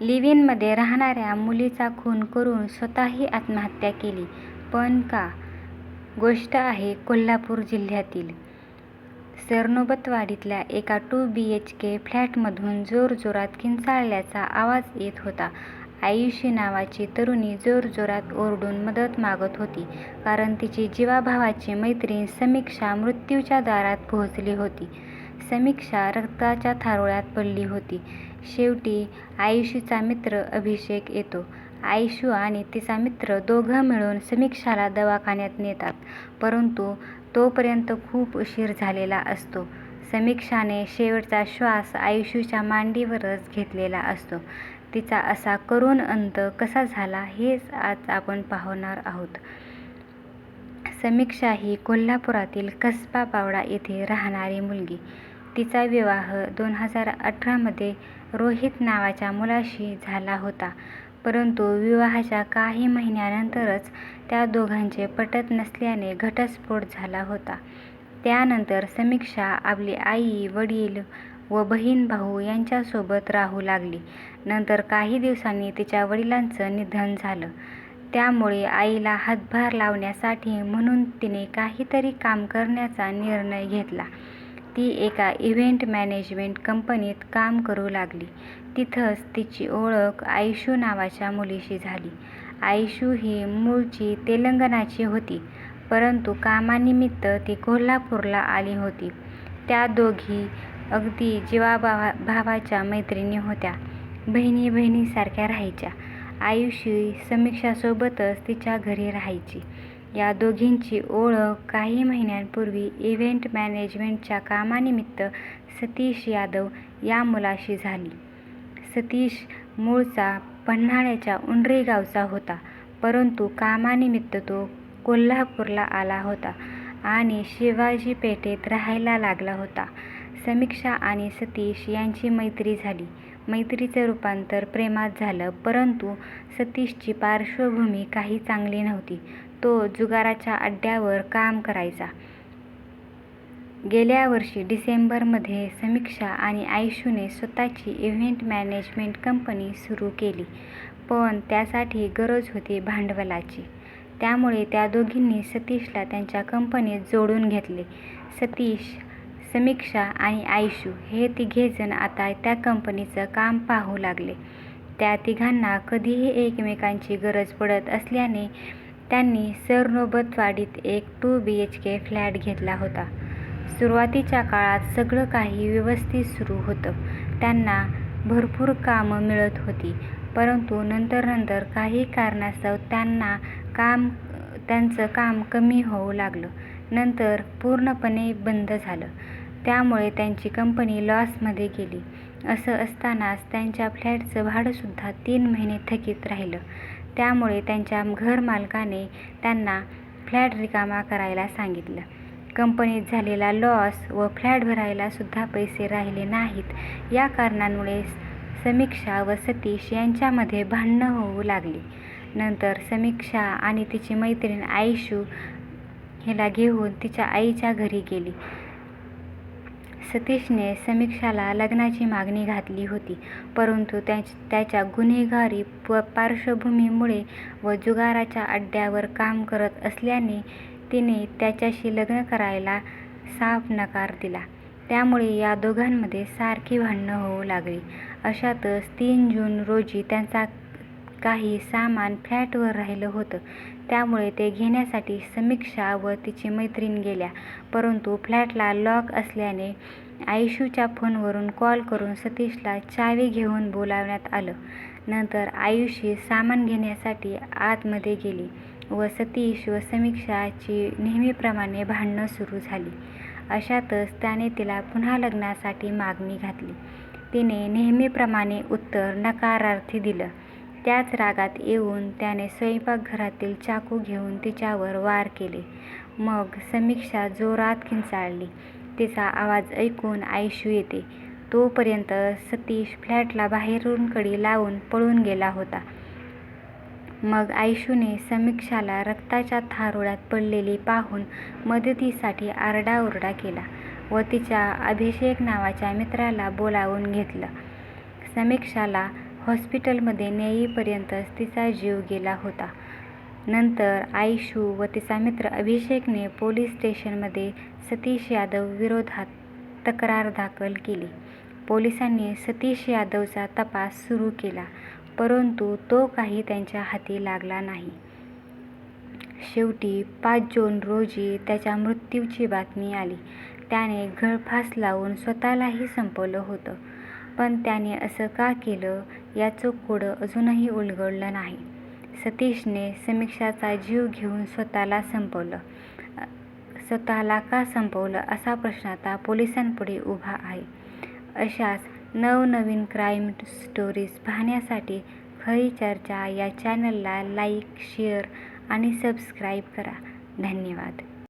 लिव्ह-इनमध्ये राहणाऱ्या मुलीचा खून करून स्वतःही आत्महत्या केली. पण का? गोष्ट आहे कोल्हापूर जिल्ह्यातील सरनोबतवाडीतल्या एका टू बीएचके फ्लॅटमधून जोरजोरात किंचाळल्याचा आवाज येत होता. आयुषी नावाची तरुणी जोरजोरात ओरडून मदत मागत होती. कारण तिची जीवाभावाची मैत्रीण समीक्षा मृत्यूच्या दारात पोहोचली होती. समीक्षा रक्ताच्या थारोळ्यात पडली होती. शेवटी आयुषीचा मित्र अभिषेक येतो. आयुषू आणि तिचा मित्र दोघं मिळून समीक्षाला दवाखान्यात नेतात. परंतु तोपर्यंत खूप उशीर झालेला असतो. समीक्षाने शेवटचा श्वास आयुषूच्या मांडीवरच घेतलेला असतो. तिचा असा करुण अंत कसा झाला हेच आज आपण पाहणार आहोत. समीक्षा ही कोल्हापुरातील कसबा पावडा येथे राहणारी मुलगी. तिचा विवाह दोन हजार अठरामध्ये रोहित नावाच्या मुलाशी झाला होता. परंतु विवाहाच्या काही महिन्यानंतरच त्या दोघांचे पटत नसल्याने घटस्फोट झाला होता. त्यानंतर समीक्षा आपली आई, वडील व बहीण-भाऊ यांच्यासोबत राहू लागली. नंतर काही दिवसांनी तिच्या वडिलांचं निधन झालं. त्यामुळे आईला हातभार लावण्यासाठी म्हणून तिने काहीतरी काम करण्याचा निर्णय घेतला. ती एका इव्हेंट मॅनेजमेंट कंपनीत काम करू लागली. तिथंच तिची ओळख आयशू नावाच्या मुलीशी झाली. आयशू ही मूळची तेलंगणाची होती. परंतु कामानिमित्त ती कोल्हापूरला आली होती. त्या दोघी अगदी जीवाभावाच्या मैत्रिणी होत्या. बहिणी-बहिणीसारख्या राहायच्या. आयुषी समीक्षासोबतच तिच्या घरी राहायची. या दोघींची ओळख काही महिन्यांपूर्वी इव्हेंट मॅनेजमेंटच्या कामानिमित्त सतीश यादव या मुलाशी झाली. सतीश मूळचा पन्हाळ्याच्या उंडरे गावचा होता. परंतु कामानिमित्त तो कोल्हापूरला आला होता आणि शिवाजी पेठेत राहायला लागला होता. समीक्षा आणि सतीश यांची मैत्री झाली. मैत्रीचं रूपांतर प्रेमात झालं. परंतु सतीशची पार्श्वभूमी काही चांगली नव्हती. तो जुगाराच्या अड्ड्यावर काम करायचा. गेल्या वर्षी डिसेंबरमध्ये समीक्षा आणि आयशूने स्वतःची इव्हेंट मॅनेजमेंट कंपनी सुरू केली. पण त्यासाठी गरज होती भांडवलाची. त्यामुळे त्या दोघींनी सतीशला त्यांच्या कंपनीत जोडून घेतले. सतीश, समीक्षा आणि आयशू हे तिघेजण आता त्या कंपनीचं काम पाहू लागले. त्या तिघांना कधीही एकमेकांची गरज पडत असल्याने त्यांनी सरनोबतवाडीत एक two B H K flat घेतला होता. सुरुवातीच्या काळात सगळं काही व्यवस्थित सुरू होतं. त्यांना भरपूर कामं मिळत होती. परंतु नंतर-नंतर काही कारणास्तव त्यांचं काम कमी होऊ लागलं. नंतर पूर्णपणे बंद झालं. त्यामुळे त्यांची कंपनी लॉसमध्ये गेली. असं असतानाच त्यांच्या फ्लॅटचं भाडंसुद्धा तीन महिने थकीत राहिलं. त्यामुळे त्यांच्या घरमालकाने त्यांना फ्लॅट रिकामा करायला सांगितलं. कंपनीत झालेला लॉस व फ्लॅट भरायलासुद्धा पैसे राहिले नाहीत या कारणांमुळे समीक्षा व सतीश यांच्यामध्ये भांडणं होऊ लागली. नंतर समीक्षा आणि तिची मैत्रीण आयशू हिला घेऊन तिच्या आईच्या घरी गेली. सतीशने समीक्षाला लग्नाची मागणी घातली होती. परंतु त्याच्या गुन्हेगारी पार्श्वभूमीमुळे व जुगाराच्या अड्ड्यावर काम करत असल्याने तिने त्याच्याशी लग्न करायला साफ नकार दिला. त्यामुळे या दोघांमध्ये सारखी भांडणं होऊ लागली. अशातच तीन जून रोजी त्यांचा काही सामान फ्लॅटवर राहिलं होतं. त्यामुळे ते घेण्यासाठी समीक्षा व तिची मैत्रीण गेल्या. परंतु फ्लॅटला लॉक असल्याने आयुषूच्या फोनवरून कॉल करून सतीशला चावी घेऊन बोलावण्यात आलं. नंतर आयुषी सामान घेण्यासाठी आतमध्ये गेली व सतीश व समीक्षाची नेहमीप्रमाणे भांडणं सुरू झाली. अशातच त्याने तिला पुन्हा लग्नासाठी मागणी घातली. तिने नेहमीप्रमाणे उत्तर नकारार्थी दिलं. त्याच रागात येऊन त्याने स्वयंपाकघरातील चाकू घेऊन तिच्यावर वार केले. मग समीक्षा जोरात किंचाळली. तिचा आवाज ऐकून आयशू येते. तोपर्यंत सतीश फ्लॅटला बाहेरून कडी लावून पळून गेला होता. मग आयशूने समीक्षाला रक्ताच्या थारोळ्यात पडलेली पाहून मदतीसाठी आरडाओरडा केला व तिच्या अभिषेक नावाच्या मित्राला बोलावून घेतलं. समीक्षाला हॉस्पिटलमध्ये नेईपर्यंतच तिचा जीव गेला होता. नंतर आयशू व तिचा मित्र अभिषेकने पोलीस स्टेशनमध्ये सतीश यादव विरोधात तक्रार दाखल केली. पोलिसांनी सतीश यादवचा तपास सुरू केला परंतु तो काही त्यांच्या हाती लागला नाही. शेवटी पाच जून रोजी त्याच्या मृत्यूची बातमी आली. त्याने गळफास लावून स्वतःलाही संपवलं होतं. पण त्याने असं का केलं याचं कोडं अजूनही उलगडलं नाही. सतीशने समीक्षाचा जीव घेऊन स्वतःला संपवलं. स्वतःला का संपवलं असा प्रश्न आता पोलिसांपुढे उभा आहे. अशाच नवनवीन क्राईम स्टोरीज पाहण्यासाठी खरी चर्चा या चॅनलला लाईक, शेअर आणि सबस्क्राईब करा. धन्यवाद.